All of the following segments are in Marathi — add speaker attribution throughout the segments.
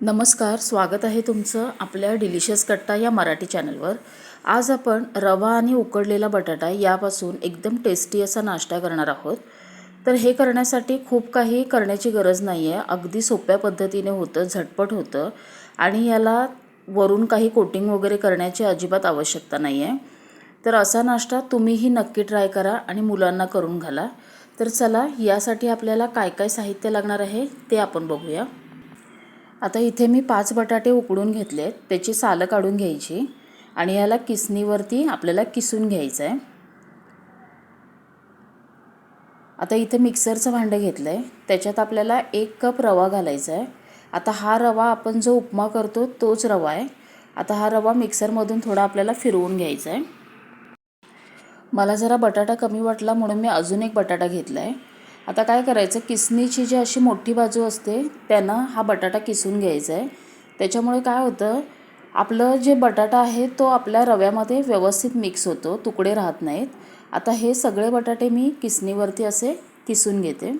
Speaker 1: नमस्कार स्वागत आहे तुमचं आपल्या डिलिशियस कट्टा या मराठी चॅनलवर. आज आपण रवा आणि उकडलेला बटाटा यापासून एकदम टेस्टी असा नाश्ता करणार आहोत. तर हे करण्यासाठी खूप काही करण्याची गरज नाही आहे अगदी सोप्या पद्धतीने होतं झटपट होतं. आणि याला वरून काही कोटिंग वगैरे करण्याची अजिबात आवश्यकता नाही आहे तर असा नाश्ता तुम्हीही नक्की ट्राय करा आणि मुलांना करून घाला. तर चला यासाठी आपल्याला काय काय साहित्य लागणार आहे ते आपण बघूया. आता इथे मी पाच बटाटे उकडून घेतले आहेत त्याची सालं काढून घ्यायची. आणि याला किसणीवरती आपल्याला किसून घ्यायचं आहे आता इथे मिक्सरचं भांडं घेतलं आहे त्याच्यात आपल्याला एक कप रवा घालायचा आहे आता हा रवा आपण जो उपमा करतो तोच रवा आहे. आता हा रवा मिक्सरमधून थोडा आपल्याला फिरवून घ्यायचा आहे मला जरा बटाटा कमी वाटला म्हणून मी अजून एक बटाटा घेतला आहे आता काय करायचं किसणीची जी अशी मोठी बाजू असते त्यानं हा बटाटा किसून घ्यायचा आहे त्याच्यामुळे काय होतं आपलं जे बटाटा आहे तो आपल्या रव्यामध्ये व्यवस्थित मिक्स होतो तुकडे राहत नाहीत. आता हे सगळे बटाटे मी किसणीवरती असे किसून घेते.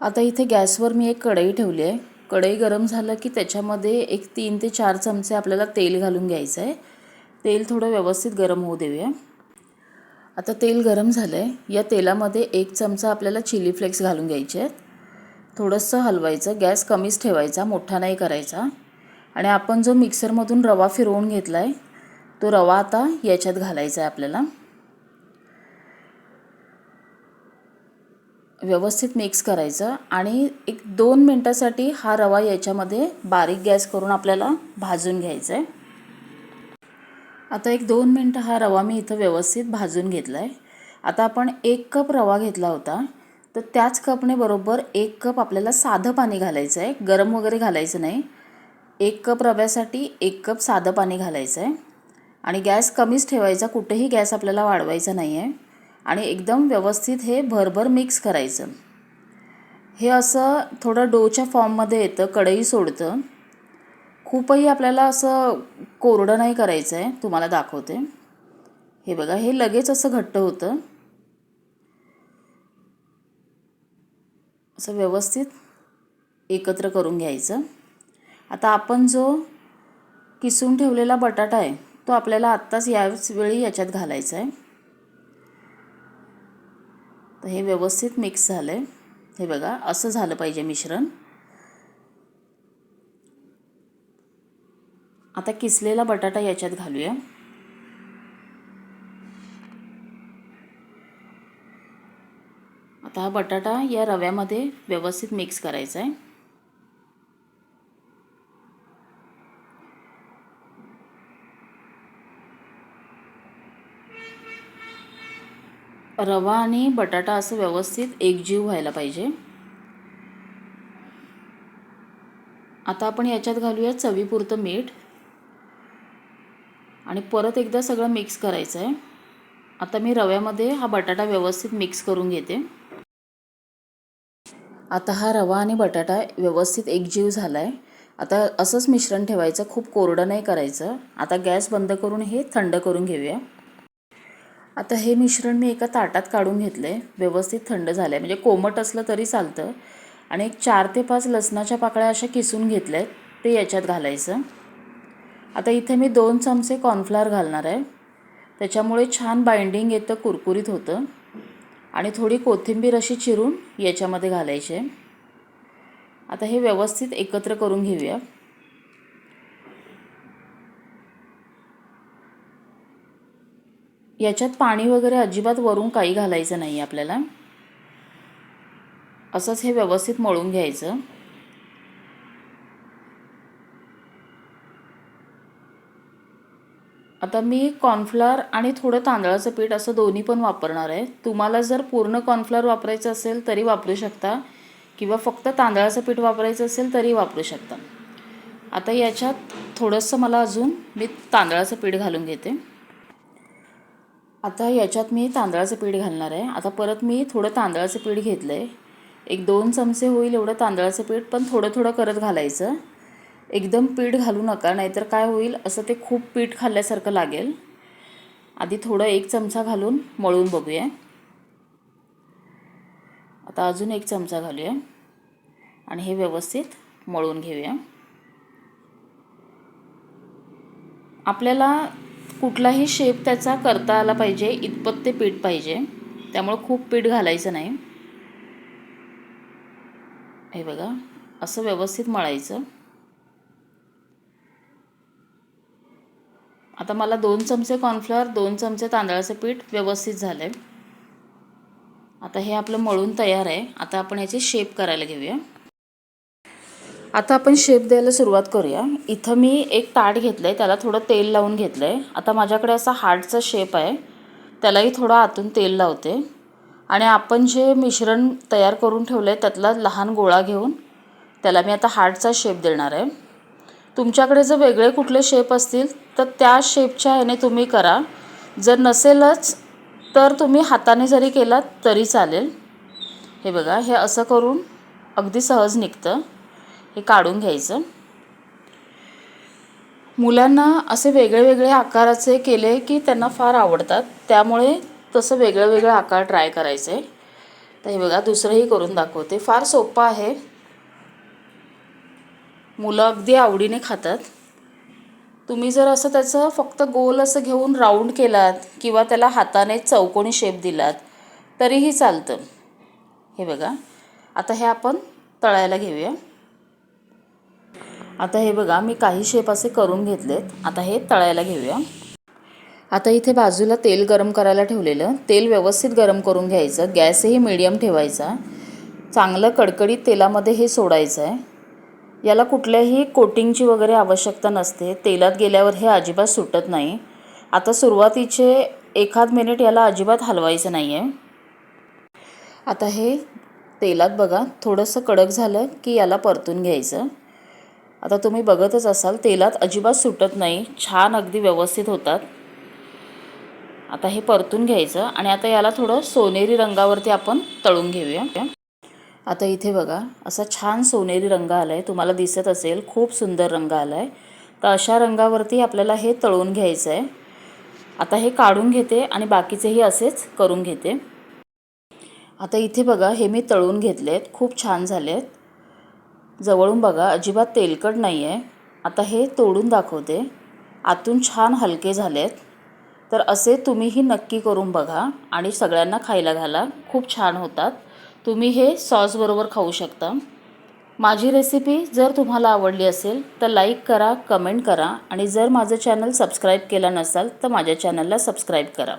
Speaker 1: आता इथे गॅसवर मी एक कढई ठेवली आहे कढई गरम झालं की त्याच्यामध्ये एक तीन ते चार चमचे आपल्याला तेल घालून घ्यायचं आहे तेल थोडं व्यवस्थित गरम होऊ देऊया. आता तेल गरम झालं आहे या तेलामध्ये एक चमचा आपल्याला चिली फ्लेक्स घालून घ्यायचे आहेत. थोडंसं हलवायचं गॅस कमीच ठेवायचा मोठा नाही करायचा. आणि आपण जो मिक्सरमधून रवा फिरवून घेतला आहे तो रवा आता याच्यात घालायचा आहे आपल्याला. व्यवस्थित मिक्स करायचं आणि एक दोन मिनटासाठी हा रवा याच्यामध्ये बारीक गॅस करून आपल्याला भाजून घ्यायचा आहे आता एक दोन मिनटं हा रवा मी इथं व्यवस्थित भाजून घेतला आहे आता आपण एक कप रवा घेतला होता. तर त्याच कपने बरोबर एक कप आपल्याला साधं पाणी घालायचं आहे गरम वगैरे घालायचं नाही. एक कप रव्यासाठी एक कप साधं पाणी घालायचं आहे आणि गॅस कमीच ठेवायचा कुठेही गॅस आपल्याला वाढवायचा नाही आहे आणि एकदम व्यवस्थित हे भरभर मिक्स करायचं. हे असं थोडं डोच्या फॉर्ममध्ये येतं कढई सोडतं. खूपही आपल्याला असं कोरडं नाही करायचं आहे तुम्हाला दाखवते. हे बघा हे लगेच असं घट्ट होतं. असं व्यवस्थित एकत्र करून घ्यायचं. आता आपण जो किसून ठेवलेला बटाटा आहे तो आपल्याला आत्ताच याच वेळी याच्यात घालायचा आहे तर हे व्यवस्थित मिक्स झालं आहे हे बघा असं झालं पाहिजे मिश्रण. आता किसलेला बटाटा याच्यात घालूया. आता हा बटाटा या रव्यामध्ये व्यवस्थित मिक्स करायचा आहे. रवा आणि बटाटा असं व्यवस्थित एकजीव व्हायला पाहिजे. आता आपण याच्यात घालूया चवीपुरतं मीठ. आणि परत एकदा सगळं मिक्स करायचं आहे आता मी रव्यामध्ये हा बटाटा व्यवस्थित मिक्स करून घेते. आता हा रवा आणि बटाटा व्यवस्थित एकजीव झाला आहे आता असंच मिश्रण ठेवायचं खूप कोरडं नाही करायचं. आता गॅस बंद करून हे थंड करून घेऊया. आता हे मिश्रण मी एका ताटात काढून घेतलं आहे व्यवस्थित थंड झालं आहे म्हणजे कोमट असलं तरी चालतं. आणि एक चार ते पाच लसणाच्या पाकळ्या अशा किसून घेतल्या आहेत ते याच्यात घालायचं. आता इथे मी दोन चमचे कॉर्नफ्लॉवर घालणार आहे. त्याच्यामुळे छान बाइंडिंग येतं कुरकुरीत होतं. आणि थोडी कोथिंबीर अशी चिरून याच्यामध्ये घालायची. आहे आता हे व्यवस्थित एकत्र करून घेऊया. याच्यात पाणी वगैरे अजिबात वरून काही घालायचं नाही आपल्याला. असंच हे व्यवस्थित मळून घ्यायचं. आता मी कॉर्नफ्लॉवर आणि थोडं तांदळाचं पीठ असं दोन्ही पण वापरणार आहे. तुम्हाला जर पूर्ण कॉर्नफ्लॉवर वापरायचं असेल तरी वापरू शकता. किंवा फक्त तांदळाचं पीठ वापरायचं असेल तरी वापरू शकता. आता याच्यात थोडंसं मला अजून मी तांदळाचं पीठ घालून घेते. आता याच्यात मी तांदळाचं पीठ घालणार आहे. आता परत मी थोडं तांदळाचं पीठ घेतलं आहे एक दोन चमचे होईल एवढं तांदळाचं पीठ पण थोडं थोडं करत घालायचं. एकदम पीठ घालू नका नाहीतर काय होईल असं ते खूप पीठ खाल्ल्यासारखं लागेल. आधी थोडं एक चमचा घालून मळून बघूया. आता अजून एक चमचा घालूया आणि हे व्यवस्थित मळून घेऊया. आपल्याला कुठलाही शेप त्याचा करता आला पाहिजे इतपत ते पीठ पाहिजे. त्यामुळं खूप पीठ घालायचं नाही. हे बघा असं व्यवस्थित मळायचं. आता मला दोन चमचे कॉर्नफ्लॉवर दोन चमचे तांदळाचं पीठ व्यवस्थित झालं आहे आता हे आपलं मळून तयार आहे. आता आपण याची शेप करायला घेऊया. आता आपण शेप द्यायला सुरुवात करूया. इथं मी एक ताट घेतलं आहे त्याला थोडं तेल लावून घेतलं आहे आता माझ्याकडे असा हार्टचा शेप आहे. त्यालाही थोडं आतून तेल लावते. आणि आपण जे मिश्रण तयार करून ठेवलं आहे त्यातला लहान गोळा घेऊन त्याला मी आता हार्टचा शेप देणार आहे. तुमच्याकडे जर वेगळे कुठले शेप असतील तर त्या शेपच्या ह्याने तुम्ही करा. जर नसेलच तर तुम्ही हाताने जरी केलात तरी चालेल. हे बघा हे असं करून अगदी सहज निघतं. हे काढून घ्यायचं. मुलांना असे वेगळे वेगळे आकाराचे केले की त्यांना फार आवडतात. त्यामुळे तसं वेगळं वेगळं आकार ट्राय करायचे. तर हे बघा दुसरंही करून दाखवते. फार सोपं आहे. मुलं अगदी आवडीने खातात. तुम्ही जर असं त्याचं फक्त गोल असं घेऊन राऊंड केलात किंवा त्याला हाताने चौकोनी शेप दिलात तरीही चालतं. हे बघा. आता हे आपण तळायला घेऊया. आता हे बघा मी काही शेप असे करून घेतलेत. आता हे तळायला घेऊया. आता इथे बाजूला तेल गरम करायला ठेवलेलं. तेल व्यवस्थित गरम करून घ्यायचं. गॅसही मिडियम ठेवायचा. चांगलं कडकडीत तेलामध्ये हे सोडायचं आहे याला कुठल्याही कोटिंगची वगैरे आवश्यकता नसते. तेलात गेल्यावर हे अजिबात सुटत नाही. आता सुरुवातीचे एखाद मिनिट याला अजिबात हलवायचं नाही आहे आता हे तेलात बघा थोडंसं कडक झालं की याला परतून घ्यायचं. आता तुम्ही बघतच असाल तेलात अजिबात सुटत नाही छान अगदी व्यवस्थित होतात. आता हे परतून घ्यायचं आणि आता याला थोडं सोनेरी रंगावरती आपण तळून घेऊया. आता इथे बघा असा छान सोनेरी रंग आला आहे तुम्हाला दिसत असेल खूप सुंदर रंग आला आहे तर अशा रंगावरती आपल्याला हे तळून घ्यायचं आहे आता हे काढून घेते आणि बाकीचेही असेच करून घेते. आता इथे बघा हे मी तळून घेतले आहेत खूप छान झाले आहेत जवळून बघा अजिबात तेलकट नाही आहे आता हे तोडून दाखवते. आतून छान हलके झाले आहेत तर असे तुम्हीही नक्की करून बघा आणि सगळ्यांना खायला घाला. खूप छान होतात. तुम्ही हे सॉसबरोबर खाऊ शकता. माझी रेसिपी जर तुम्हाला आवडली असेल तर लाईक करा कमेंट करा आणि जर माझं चॅनल सबस्क्राईब केलं नसाल तर माझ्या चॅनलला सबस्क्राईब करा.